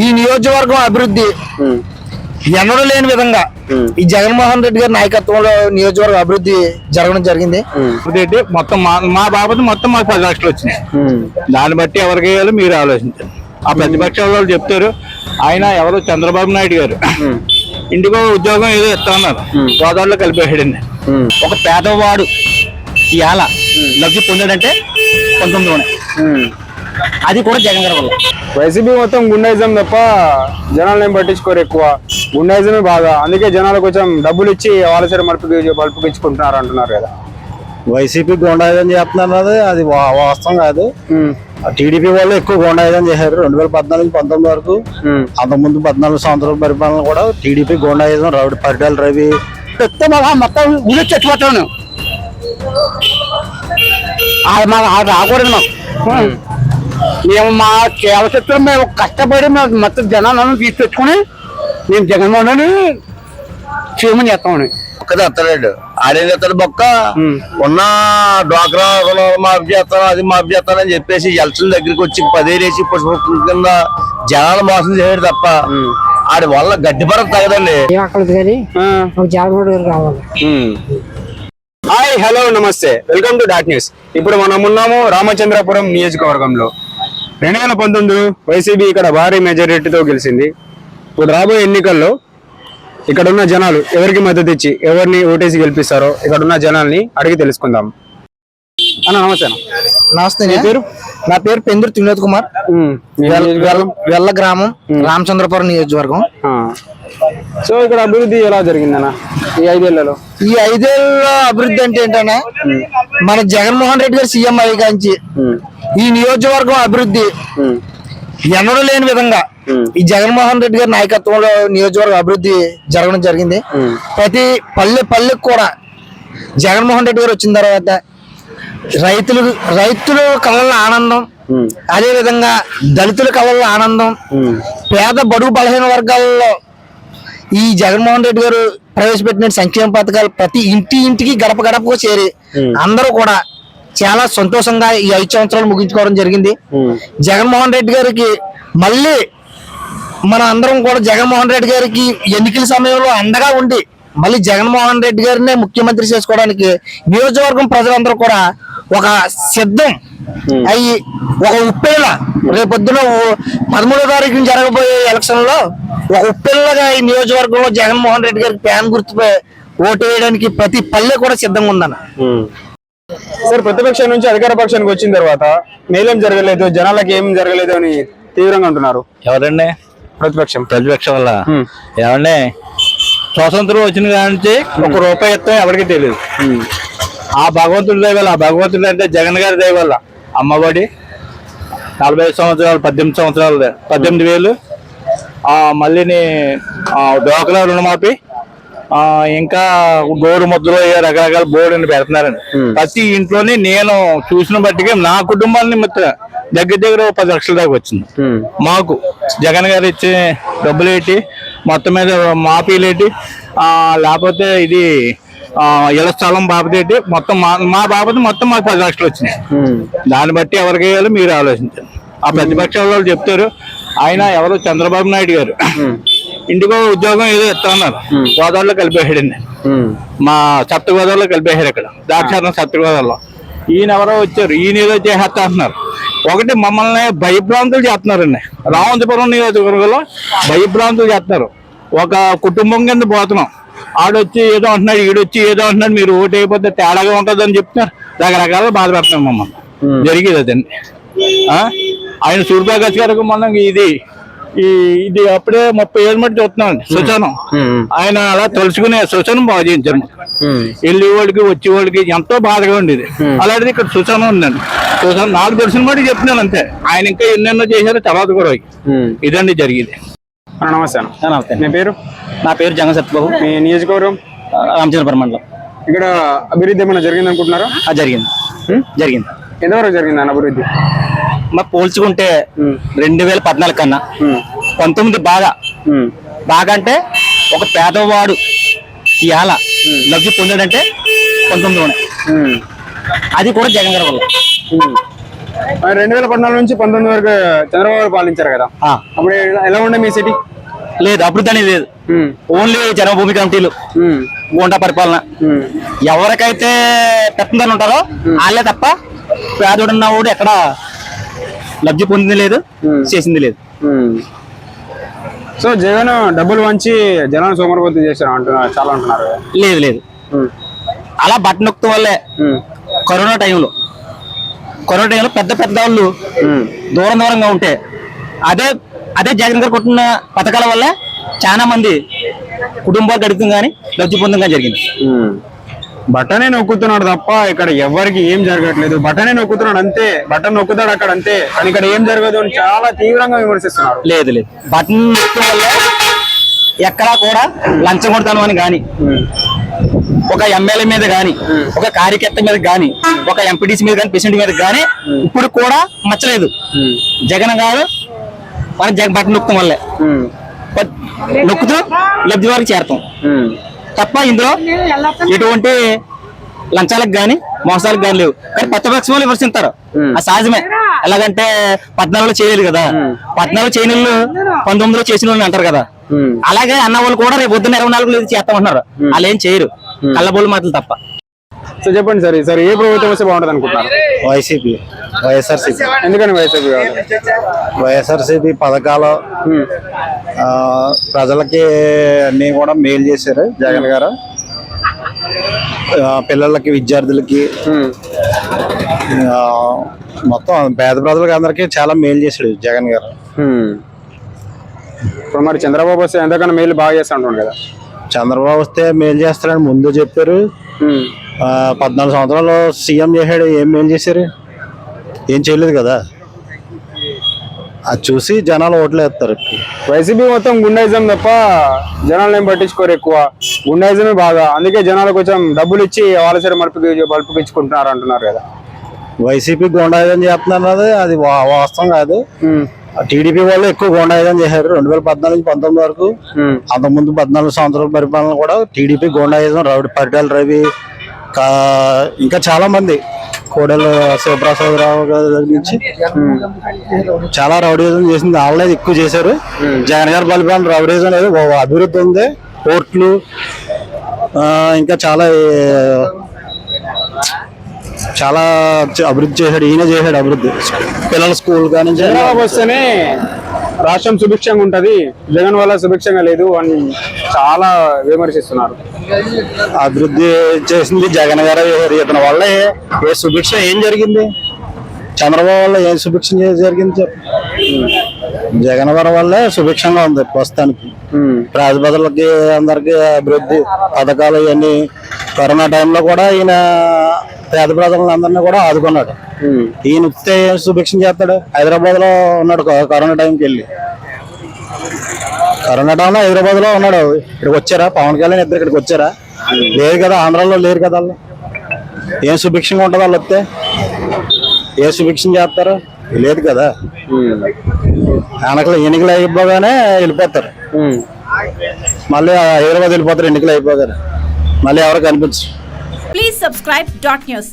ఈ నియోజకవర్గం అభివృద్ధి ఎన్నడూ లేని విధంగా ఈ జగన్మోహన్ రెడ్డి గారి నాయకత్వంలో నియోజకవర్గం అభివృద్ధి జరగడం జరిగింది. ఏంటి మొత్తం మా మా బాబు మొత్తం మాకు పది లక్షలు వచ్చినాయి. దాన్ని బట్టి ఎవరికి వేయాలో మీరు ఆలోచించండి. ఆ ప్రతిపక్ష వాళ్ళు చెప్తారు ఆయన ఎవరు? చంద్రబాబు నాయుడు గారు. ఇంటికో ఉద్యోగం ఏదో ఇస్తా ఉన్నారు గోదావరిలో కలిపేసాడండి ఒక పేదవాడు ఇవాళ లబ్ధి పొందాడంటే పంతొమ్మిదిలోనే ఉమ్. అది కూడా జగన్ గారి వల్ల. వైసీపీ మొత్తం గుండాయిజం తప్ప జనాలు ఏం పట్టించుకోరు ఎక్కువ. గుండాయిజమే బాగా అందుకే జనాలు కొంచెం డబ్బులు ఇచ్చి వాళ్ళ సరే మలుపుకి ఇచ్చుకుంటున్నారు అంటున్నారు కదా. వైసీపీ గోండాయుధం చేస్తున్నారు అది వా- వాస్తవం కాదు. టీడీపీ వాళ్ళు ఎక్కువ గోండాయుధం చేశారు. రెండు వేల పద్నాలుగు నుంచి పంతొమ్మిది వరకు. అంతకుముందు పద్నాలుగు సంవత్సరాల పరిపాలన కూడా టీడీపీ గోండాయుధం రౌడి పరిటాల రవి. మొత్తం చచ్చిపోతాను ఆ రాకూడదు మాకు. మేము మా కేవలం మేము కష్టపడి మేము మొత్తం జనాలను తీసుకొచ్చుకొని మేము జగన్మోహన్ రెడ్డి క్షేమం చేస్తామని ఒక్కదే ఎత్తలేడు. ఆడేం ఎత్తాడు బొక్క? ఉన్న డ్వాక్రా మాఫ్ చేస్తాను అది మాఫ్ చేస్తానని చెప్పేసి ఎలక్షన్ దగ్గరికి వచ్చి పదేరేసి పుష్ప కింద జనాలు మోసం చేయడు తప్ప ఆడి వల్ల గడ్డి పరకు తగదండి. హాయ్ హలో నమస్తే. Welcome to dot news. ఇప్పుడు మనం ఉన్నాము రామచంద్రపురం నియోజకవర్గంలో. రెండు వేల పంతొమ్మిది వైసీపీ ఇక్కడ భారీ మెజారిటీతో గెలిచింది. ఇప్పుడు రాబోయే ఎన్నికల్లో ఇక్కడ ఉన్న జనాలు ఎవరికి మద్దతు ఇచ్చి ఎవరిని ఓటేసి గెలిపిస్తారో ఇక్కడ ఉన్న జనాల్ని అడిగి తెలుసుకుందాం. అన్న నమస్తే. నమస్తే మీ పేరు? నా పేరు పెందురు త్రినోద్ కుమార్. వెల్ల- గ్రామం రామచంద్రపురం నియోజకవర్గం. సో ఇక్కడ అభివృద్ధి ఎలా జరిగిందన్న? ఈ ఐదేళ్ళలో? ఈ ఐదేళ్ళ అభివృద్ధి అంటే ఏంటన్నా మన జగన్మోహన్ రెడ్డి గారు సీఎం అయ్యాంచి ఉమ్, ఈ నియోజకవర్గం అభివృద్ధి ఎన్నడూ లేని విధంగా ఈ జగన్మోహన్ రెడ్డి గారి నాయకత్వంలో నియోజకవర్గం అభివృద్ధి జరగడం జరిగింది. ప్రతి పల్లె పల్లెకు కూడా జగన్మోహన్ రెడ్డి గారు వచ్చిన తర్వాత రైతులు రైతులు కళ్ళల్లో ఆనందం అదే విధంగా దళితుల కళ్ళల్లో ఆనందం పేద బడుగు బలహీన వర్గాల్లో ఈ జగన్మోహన్ రెడ్డి గారు ప్రవేశపెట్టిన సంక్షేమ పథకాలు ప్రతి ఇంటి ఇంటికి గడప గడపకు చేరి అందరూ కూడా చాలా సంతోషంగా ఈ ఐదు సంవత్సరాలు ముగించుకోవడం జరిగింది. జగన్మోహన్ రెడ్డి గారికి మళ్ళీ మన అందరం కూడా జగన్మోహన్ రెడ్డి గారికి ఎన్నికల సమయంలో అండగా ఉండి మళ్ళీ జగన్మోహన్ రెడ్డి గారినే ముఖ్యమంత్రి చేసుకోవడానికి నియోజకవర్గం ప్రజలందరూ కూడా ఒక సిద్ధం అయ్యి ఒక ఉప్పేల రేపొద్దున పదమూడో తారీఖున జరగబోయే ఎలక్షన్లో ఒక ఉప్పెల్లగా ఈ నియోజకవర్గంలో జగన్మోహన్ రెడ్డి గారికి ప్యాన్ గుర్తుపై ఓటు వేయడానికి ప్రతి పల్లె కూడా సిద్ధంగా ఉందన్న. సార్ ప్రతిపక్షం నుంచి అధికార పక్షానికి వచ్చిన తర్వాత మేలేం జరగలేదు జనాలకి ఏం జరగలేదు అని తీవ్రంగా అంటున్నారు. ఎవరండి? ప్రతిపక్షం. ప్రతిపక్షం వల్ల? ఏమండి స్వాతంత్రం వచ్చిన కానించి ఒక రూపాయి ఇస్తాం ఎవరికి తెలియదు ఆ భగవంతుడి దయ వల్ల ఆ భగవంతుడు అంటే జగన్ గారి దయ వల్ల అమ్మఒడి నలభై ఐదు సంవత్సరాలు పద్దెనిమిది సంవత్సరాలు పద్దెనిమిది వేలు ఆ, మళ్ళీని ఆ, డోక్రా రుణమాఫీ ఆ, ఇంకా గోరు ముద్దలు రకరకాల బోర్డుని పెడుతున్నారండి. ప్రతి ఇంట్లోని నేను చూసిన బట్టిగా నా కుటుంబాన్ని మొత్తం దగ్గర దగ్గర పది లక్షల దాకా వచ్చింది. మాకు జగన్ గారు ఇచ్చే డబ్బులు ఏంటి మొత్తం మీద మాఫీలు ఏంటి ఆ, లేకపోతే ఇది ఆ, ఇళ్ళ స్థలం బాబతి ఏంటి మొత్తం మా మా బాబతి మొత్తం మాకు పది లక్షలు వచ్చినాయి ఉమ్, దాన్ని బట్టి ఎవరికి వేయాలో మీరు ఆలోచించండి. ఆ ప్రతిపక్ష వాళ్ళు చెప్తారు ఆయన ఎవరు చంద్రబాబు నాయుడు గారు ఇంటికో ఉద్యోగం ఏదో ఇస్తా ఉన్నారు గోదావరిలో కలిపేసాడండి మా సప్త గోదావరిలో కలిపేశారు ఇక్కడ. దాక్షారం సప్త గోదావరిలో. ఈయన ఎవరో వచ్చారు ఈయన ఏదో చేసేస్తా అంటున్నారు ఒకటి మమ్మల్ని భయభ్రాంతులు చేస్తున్నారండి. రామంతపురం నియోజకవర్గంలో భయభ్రాంతులు చేస్తున్నారు. ఒక కుటుంబం కింద పోతున్నాం. ఆడొచ్చి ఏదో అంటున్నాడు ఈడొచ్చి ఏదో అంటున్నాడు మీరు ఓటు అయిపోతే తేడాగా ఉంటుంది అని చెప్తున్నారు. రకరకాల బాధ పెడుతున్నాం మమ్మల్ని జరిగేది అదండి. ఆ? ఆయన సూర్యప్రకాష్ గారికి మొన్న ఇది ఈ ఇది అప్పుడే ముప్పై ఏళ్ళ మట్టి చూస్తున్నామండి సుచనం. ఆయన అలా తలుచుకునే సుచనం బాగు. ఉమ్, వెళ్ళేవాడికి వచ్చేవాడికి ఎంతో బాధగా ఉండేది. అలాంటిది ఇక్కడ సుచనం ఉందండి. సుచనం నాకు తెలిసిన మాట చెప్తున్నాను అంతే. ఆయన ఇంకా ఎన్నెన్నో చేశారో తర్వాత కూడా. ఇదండి జరిగేది. నమస్తే నమస్తే. మీ పేరు? నా పేరు జగన్ సత్యబాబు. మీ నియోజకవర్గం? రామచంద్రపురం మండలం. ఇక్కడ అభివృద్ధి ఏమైనా జరిగింది అనుకుంటున్నారా జరిగింది. జరిగింది. ఎంతవరకు జరిగింది అభివృద్ధి? మరి పోల్చుకుంటే రెండు వేల పద్నాలుగు కన్నా. పంతొమ్మిది బాగా. బాగా అంటే ఒక పేదవాడు ఇవాళ లబ్ధి పొందాడంటే పంతొమ్మిదిలోనే. అది కూడా జగన్ గారి వల్ల. రెండు వేల పద్నాలుగు నుంచి పంతొమ్మిది వరకు చంద్రబాబు గారు పాలించారు కదా? అప్పుడు ఎలా- ఉండే మీ సిటీ? లేదు అభివృద్ధి అనేది లేదు. ఓన్లీ జన్మభూమి కమిటీలు గోండా పరిపాలన. ఎవరికైతే పెత్తందారులు ఉంటారో వాళ్ళే తప్ప పేదోడున్న వాడు ఎక్కడ లబ్ధి పొందింది లేదు చేసింది లేదు. సో జగన్ డబ్బులు వంచి జనాన్ని సోమరపోతం చేశారు అంటున్నారు చాలా అంటున్నారు. లేదు లేదు. అలా బట్ట నొక్కడం వల్లే కరోనా టైంలో కరోనా టైంలో పెద్ద పెద్ద వాళ్ళు దూరం దూరంగా ఉంటే అదే అదే జగన్ గారు కొట్టిన పథకాల వల్ల చాలా మంది కుటుంబాలు గడుపుతాం కానీ లబ్ధి పొందడం కానీ జరిగింది. బట్టనే నొక్కుతున్నాడు తప్ప ఇక్కడ ఎవరికి ఏం జరగట్లేదు. బట్టనే నొక్కుతున్నాడు అంతే. బట్టన్ నొక్కుతాడు అక్కడ అంతే. కానీ ఇక్కడ ఏం జరగదు అని చాలా తీవ్రంగా విమర్శిస్తున్నారు లేదు లేదు. బటన్ నొక్కడం వల్ల ఎక్కడా కూడా లంచం కొడతాను అని కానీ ఒక ఎమ్మెల్యే మీద గాని ఒక కార్యకర్త మీద గాని ఒక ఎంపీటీసీ మీద గాని ప్రెసిడెంట్ మీద గాని ఇప్పుడు కూడా మచ్చలేదు. జగన్ గారు మన జగన్ బటన్ నొక్కడం వల్లే. నొక్కుతూ లబ్ధి వారికి చేరతాం తప్ప ఇందులో ఎటువంటి లంచాలకు గాని మోసాలకు గాని లేవు. కానీ కొత్త పక్షం వాళ్ళు విమర్శిస్తారు అది సహజమే. ఎలాగంటే పద్నాలుగులో చేయలేదు కదా. పద్నాలుగు చేయని పంతొమ్మిదిలో చేసిన వాళ్ళు అంటారు కదా. అలాగే అన్న వాళ్ళు కూడా రేపు పొద్దున్న ఇరవై నాలుగులో ఇది చేస్తామంటున్నారు. వాళ్ళు ఏం చేయరు. కళ్ళబోలు మాటలు తప్ప. సో చెప్పండి సార్ సార్ ఏ ప్రభుత్వం వస్తే బాగుంటుంది అనుకుంటున్నారు? వైసీపీ వైఎస్ఆర్సీపీ. ఎందుకని వైసీపీ కాదు? వైఎస్ఆర్సీపీ పథకాలు ఆ, ప్రజలకి అన్ని కూడా మేలు చేశారు జగన్ గారు. ఆ, పిల్లలకి విద్యార్థులకి ఆ, మొత్తం పేద ప్రజలకి అందరికీ చాలా మేలు చేశాడు జగన్ గారు. ఇప్పుడు మరి చంద్రబాబు వస్తే ఎంతకన్నా మేలు బాగా చేస్తా ఉంటుండు కదా? చంద్రబాబు వస్తే మేలు చేస్తారని ముందు చెప్పారు. పద్నాలుగు సంవత్సరాలు సీఎం చేశాడు ఏం మేలు చేశారు? ఏం చేయలేదు కదా. అది చూసి జనాలు ఓట్లు వేస్తారు. వైసీపీ మొత్తం గుండాయిజం తప్ప జనాలు ఏం పట్టించుకోరు ఎక్కువ. గుండాయిజమే బాగా అందుకే జనాలు కొంచెం డబ్బులు ఇచ్చి వాళ్ళ సరే మలుపుకి మలుపుకిచ్చుకుంటున్నారు అంటున్నారు కదా. వైసీపీ గోండాయుధం చేస్తున్నారు అది వాస్తవం కాదు. టీడీపీ వాళ్ళు ఎక్కువ గోండాయుధం చేశారు. రెండు వేల పద్నాలుగు నుంచి పంతొమ్మిది వరకు. అంతకుముందు పద్నాలుగు సంవత్సరాల పరిపాలన కూడా టీడీపీ గోండాయుధం రౌడి పరిటాల రవి ఇంకా చాలా మంది. కోడెల శివప్రసాదరావు గారి దగ్గర నుంచి. చాలా రౌడీజం చేసింది. వాళ్ళే ఎక్కువ చేశారు. జగన్ గారి పరిపాలన రౌడీజం లేదు అభివృద్ధి ఉంది. కోర్టులు ఇంకా చాలా చాలా అభివృద్ధి చేశాడు. ఈయన చేశాడు అభివృద్ధి. పిల్లల స్కూల్ కానీ చంద్రబాబు వస్తేనే రాష్ట్రం సుభిక్షంగా ఉంటది. జగన్ వల్ల సుభిక్షంగా లేదు అని చాలా విమర్శిస్తున్నారు. అభివృద్ధి చేసింది జగన్ గారు ఇతని వల్ల ఏ- సుభిక్ష ఏం జరిగింది? చంద్రబాబు వల్ల ఏం సుభిక్ష జరిగింది చెప్పు. జగన్ గారి వల్లే సుభిక్షంగా ఉంది ప్రస్తుతానికి. రాజభద్రులకి అందరికి అభివృద్ధి పథకాలు ఇవన్నీ కరోనా టైంలో కూడా ఈయన పేద ప్రజలందరినీ కూడా ఆదుకున్నాడు. ఈయన వస్తే ఏం సుభిక్షం చేస్తాడు? హైదరాబాద్లో ఉన్నాడు కరోనా టైంకి వెళ్ళి. కరోనా టైంలో హైదరాబాద్లో ఉన్నాడు. ఇక్కడికి వచ్చారా? పవన్ కళ్యాణ్ ఇద్దరు ఇక్కడికి వచ్చారా? లేదు కదా ఆంధ్రాలో లేరు కదా వాళ్ళు. ఏం సుభిక్షంగా ఉంటుంది వాళ్ళు వస్తే? ఏ సుభిక్షం చేస్తారు? లేదు కదా. ఎన్నికలు ఎన్నికలు అయిపోగానే వెళ్ళిపోతారు. మళ్ళీ హైదరాబాద్ వెళ్ళిపోతారు ఎన్నికలు అయిపోగానే. మళ్ళీ ఎవరు కనిపించరు Please subscribe dot news.